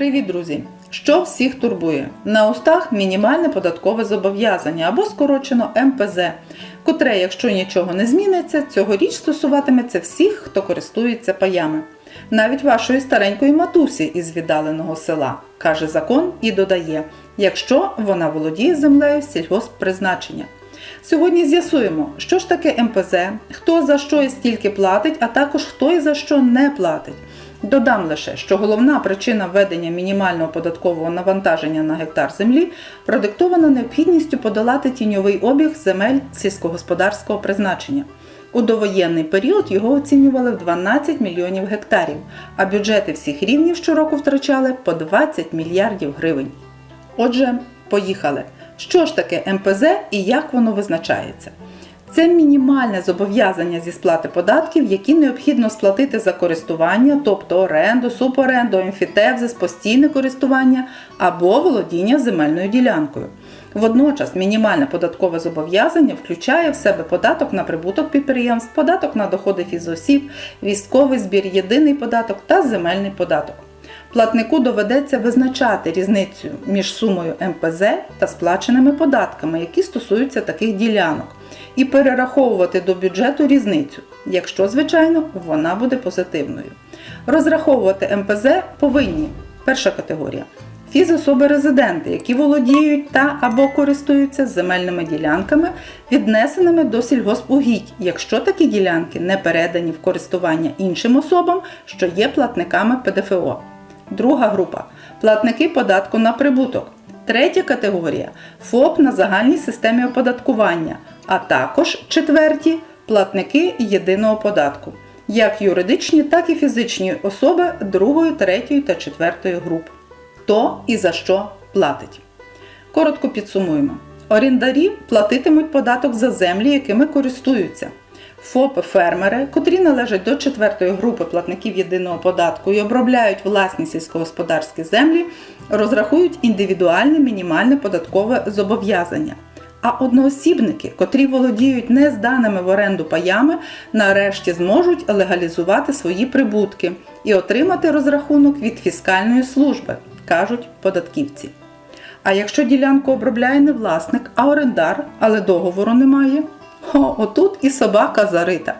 Привіт, друзі! Що всіх турбує? На устах мінімальне податкове зобов'язання або скорочено МПЗ, котре, якщо нічого не зміниться, цьогоріч стосуватиметься всіх, хто користується паями. Навіть вашої старенької матусі із віддаленого села, каже закон і додає, якщо вона володіє землею сільгосппризначення. Сьогодні з'ясуємо, що ж таке МПЗ, хто за що і стільки платить, а також хто і за що не платить. Додам лише, що головна причина введення мінімального податкового навантаження на гектар землі продиктована необхідністю подолати тіньовий обіг земель сільськогосподарського призначення. У довоєнний період його оцінювали в 12 мільйонів гектарів, а бюджети всіх рівнів щороку втрачали по 20 мільярдів гривень. Отже, поїхали. Що ж таке МПЗ і як воно визначається? Це мінімальне зобов'язання зі сплати податків, які необхідно сплатити за користування, тобто оренду, суборенду, емфітевзис, постійне користування або володіння земельною ділянкою. Водночас мінімальне податкове зобов'язання включає в себе податок на прибуток підприємств, податок на доходи фізосіб, військовий збір, єдиний податок та земельний податок. Платнику доведеться визначати різницю між сумою МПЗ та сплаченими податками, які стосуються таких ділянок, і перераховувати до бюджету різницю, якщо, звичайно, вона буде позитивною. Розраховувати МПЗ повинні перша категорія. Фізособи-резиденти, які володіють та або користуються земельними ділянками, віднесеними до сільгоспугідь, якщо такі ділянки не передані в користування іншим особам, що є платниками ПДФО. Друга група платники податку на прибуток. Третя категорія ФОП на загальній системі оподаткування, а також четверті платники єдиного податку, як юридичні, так і фізичні особи другої, третьої та четвертої груп. Хто і за що платить. Коротко підсумуємо. Орендарі платитимуть податок за землі, якими користуються. ФОПи-фермери, котрі належать до четвертої групи платників єдиного податку і обробляють власні сільськогосподарські землі, розрахують індивідуальне мінімальне податкове зобов'язання. А одноосібники, котрі володіють не зданими в оренду паями, нарешті зможуть легалізувати свої прибутки і отримати розрахунок від фіскальної служби, кажуть податківці. А якщо ділянку обробляє не власник, а орендар, але договору немає, о, отут і собака зарита.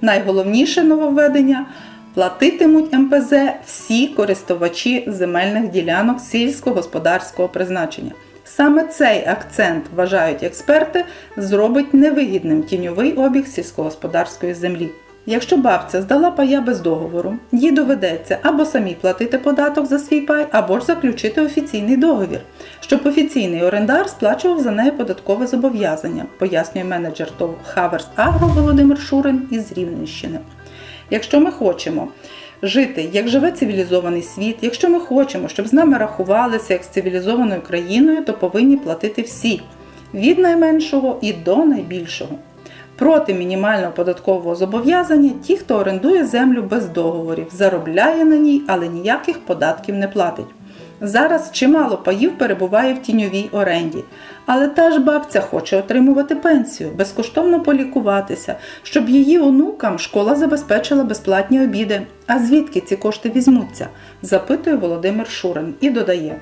Найголовніше нововведення платитимуть МПЗ всі користувачі земельних ділянок сільськогосподарського призначення. Саме цей акцент, вважають експерти, зробить невигідним тіньовий обіг сільськогосподарської землі. Якщо бабця здала пая без договору, їй доведеться або самі платити податок за свій пай, або ж заключити офіційний договір, щоб офіційний орендар сплачував за неї податкове зобов'язання, пояснює менеджер ТОВ Хаверс Агро Володимир Шурин із Рівненщини. Якщо ми хочемо жити, як живе цивілізований світ, якщо ми хочемо, щоб з нами рахувалися як з цивілізованою країною, то повинні платити всі від найменшого і до найбільшого. Проти мінімального податкового зобов'язання ті, хто орендує землю без договорів, заробляє на ній, але ніяких податків не платить. Зараз чимало паїв перебуває в тіньовій оренді, але та ж бабця хоче отримувати пенсію, безкоштовно полікуватися, щоб її онукам школа забезпечила безплатні обіди. А звідки ці кошти візьмуться? запитує Володимир Шурин і додає.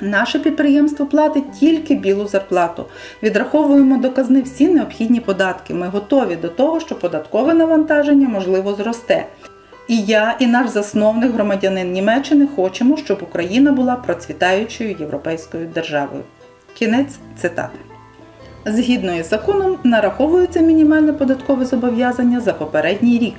Наше підприємство платить тільки білу зарплату. Відраховуємо до казни всі необхідні податки. Ми готові до того, що податкове навантаження можливо зросте. І я, і наш засновник, громадянин Німеччини, хочемо, щоб Україна була процвітаючою європейською державою. Кінець цитати. Згідно із законом, нараховується мінімальне податкове зобов'язання за попередній рік.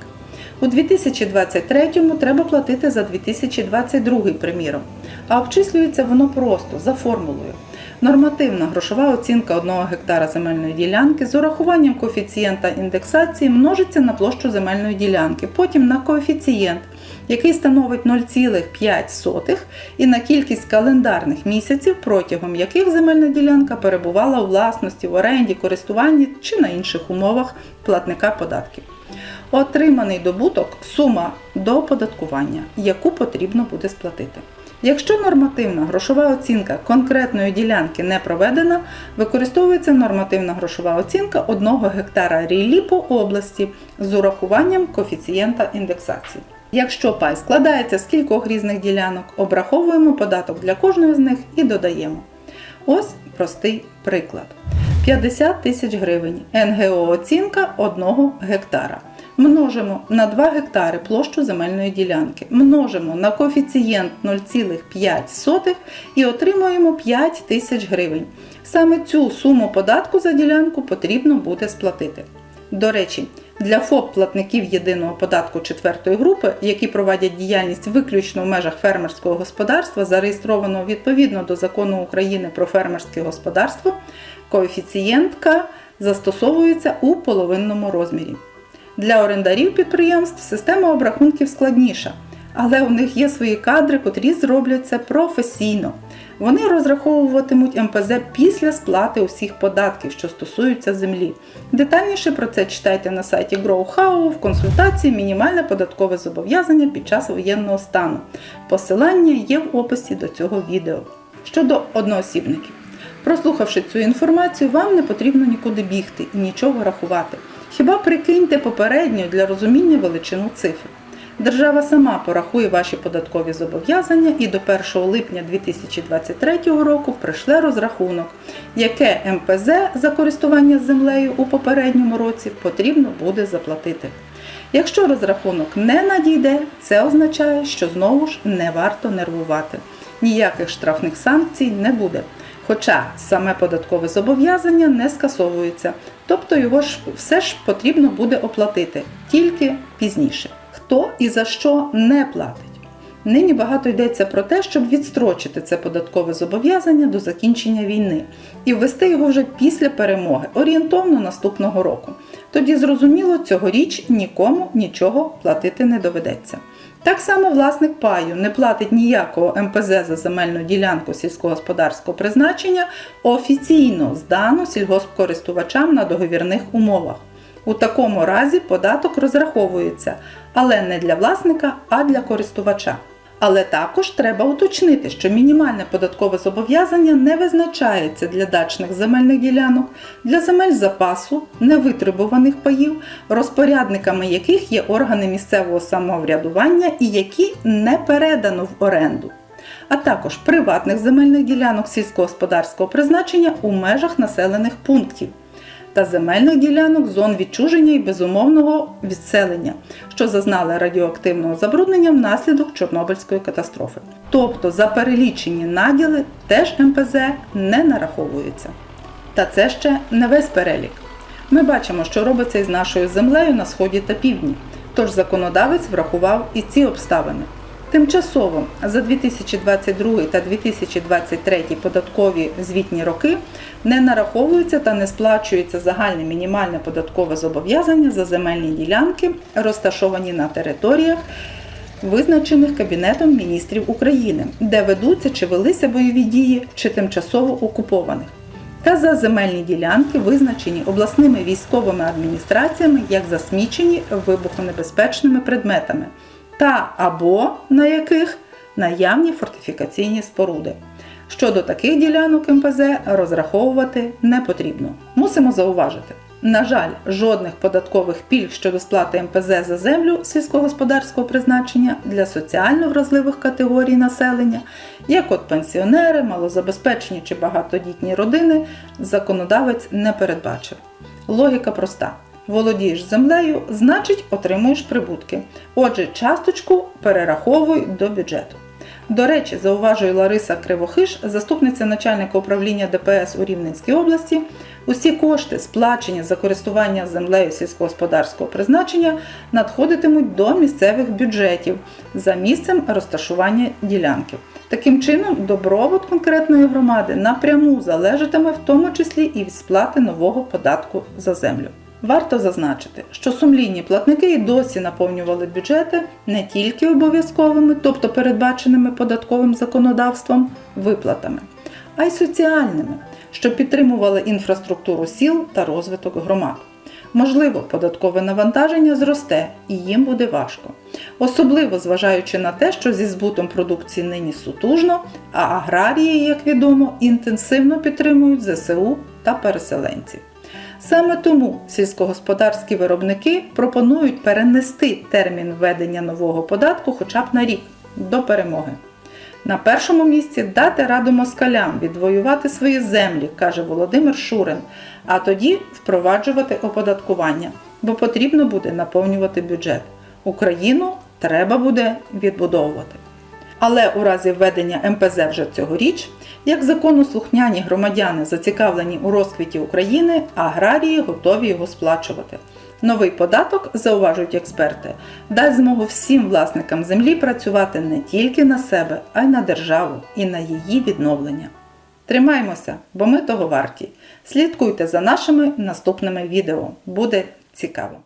У 2023-му треба платити за 2022, приміром, а обчислюється воно просто за формулою. Нормативна грошова оцінка 1 гектара земельної ділянки з урахуванням коефіцієнта індексації множиться на площу земельної ділянки, потім на коефіцієнт, який становить 0,5 і на кількість календарних місяців, протягом яких земельна ділянка перебувала у власності, в оренді, користуванні чи на інших умовах платника податків. Отриманий добуток сума до оподаткування, яку потрібно буде сплатити. Якщо нормативна грошова оцінка конкретної ділянки не проведена, використовується нормативна грошова оцінка 1 гектара ріллі по області з урахуванням коефіцієнта індексації. Якщо пай складається з кількох різних ділянок, обраховуємо податок для кожної з них і додаємо. Ось простий приклад. 50 тисяч гривень. НГО оцінка 1 гектара. Множимо на 2 гектари площу земельної ділянки. Множимо на коефіцієнт 0,5 і отримуємо 5 тисяч гривень. Саме цю суму податку за ділянку потрібно буде сплатити. До речі, для ФОП-платників єдиного податку четвертої групи, які проводять діяльність виключно в межах фермерського господарства, зареєстрованого відповідно до закону України про фермерське господарство, коефіцієнтка застосовується у половинному розмірі. Для орендарів підприємств система обрахунків складніша, але у них є свої кадри, котрі зроблять це професійно. Вони розраховуватимуть МПЗ після сплати усіх податків, що стосуються землі. Детальніше про це читайте на сайті GrowHow в консультації Мінімальне податкове зобов'язання під час воєнного стану. Посилання є в описі до цього відео. Щодо одноосібників. Прослухавши цю інформацію, вам не потрібно нікуди бігти і нічого рахувати. Хіба прикиньте попередньо для розуміння величину цифр. Держава сама порахує ваші податкові зобов'язання і до 1 липня 2023 року прийшле розрахунок, яке МПЗ за користування землею у попередньому році потрібно буде заплатити. Якщо розрахунок не надійде, це означає, що знову ж не варто нервувати. Ніяких штрафних санкцій не буде. Хоча саме податкове зобов'язання не скасовується, тобто його ж все ж потрібно буде оплатити тільки пізніше. Хто і за що не платить? Нині багато йдеться про те, щоб відстрочити це податкове зобов'язання до закінчення війни і ввести його вже після перемоги, орієнтовно наступного року. Тоді, зрозуміло, цьогоріч нікому нічого платити не доведеться. Так само власник паю не платить ніякого МПЗ за земельну ділянку сільськогосподарського призначення офіційно здану сільгоспкористувачам на договірних умовах. У такому разі податок розраховується, але не для власника, а для користувача. Але також треба уточнити, що мінімальне податкове зобов'язання не визначається для дачних земельних ділянок, для земель запасу, невитребуваних паїв, розпорядниками яких є органи місцевого самоврядування і які не передано в оренду, а також приватних земельних ділянок сільськогосподарського призначення у межах населених пунктів та земельних ділянок зон відчуження і безумовного відселення, що зазнали радіоактивного забруднення внаслідок Чорнобильської катастрофи. Тобто за перелічені наділи теж МПЗ не нараховуються. Та це ще не весь перелік. Ми бачимо, що робиться із нашою землею на сході та півдні, тож законодавець врахував і ці обставини. Тимчасово за 2022 та 2023 податкові звітні роки не нараховується та не сплачується загальне мінімальне податкове зобов'язання за земельні ділянки, розташовані на територіях, визначених Кабінетом міністрів України, де ведуться чи велися бойові дії, чи тимчасово окупованих. Та за земельні ділянки, визначені обласними військовими адміністраціями як засмічені вибухонебезпечними предметами та або на яких наявні фортифікаційні споруди. Щодо таких ділянок МПЗ розраховувати не потрібно. Мусимо зауважити. На жаль, жодних податкових пільг щодо сплати МПЗ за землю сільськогосподарського призначення для соціально вразливих категорій населення, як от пенсіонери, малозабезпечені чи багатодітні родини, законодавець не передбачив. Логіка проста. Володієш землею, значить отримуєш прибутки. Отже, часточку перераховуй до бюджету. До речі, зауважує Лариса Кривохиш, заступниця начальника управління ДПС у Рівненській області. Усі кошти, сплачені за користування землею сільськогосподарського призначення, надходитимуть до місцевих бюджетів за місцем розташування ділянки. Таким чином, добробут конкретної громади напряму залежатиме в тому числі і від сплати нового податку за землю. Варто зазначити, що сумлінні платники і досі наповнювали бюджети не тільки обов'язковими, тобто передбаченими податковим законодавством, виплатами, а й соціальними, що підтримували інфраструктуру сіл та розвиток громад. Можливо, податкове навантаження зросте і їм буде важко, особливо зважаючи на те, що зі збутом продукції нині сутужно, а аграрії, як відомо, інтенсивно підтримують ЗСУ та переселенців. Саме тому сільськогосподарські виробники пропонують перенести термін введення нового податку хоча б на рік до перемоги. На першому місці дати раду москалям відвоювати свої землі, каже Володимир Шурин, а тоді впроваджувати оподаткування, бо потрібно буде наповнювати бюджет. Україну треба буде відбудовувати. Але у разі введення МПЗ вже цьогоріч, як законослухняні громадяни зацікавлені у розквіті України, аграрії готові його сплачувати. Новий податок, зауважують експерти, дасть змогу всім власникам землі працювати не тільки на себе, а й на державу і на її відновлення. Тримаймося, бо ми того варті. Слідкуйте за нашими наступними відео. Буде цікаво!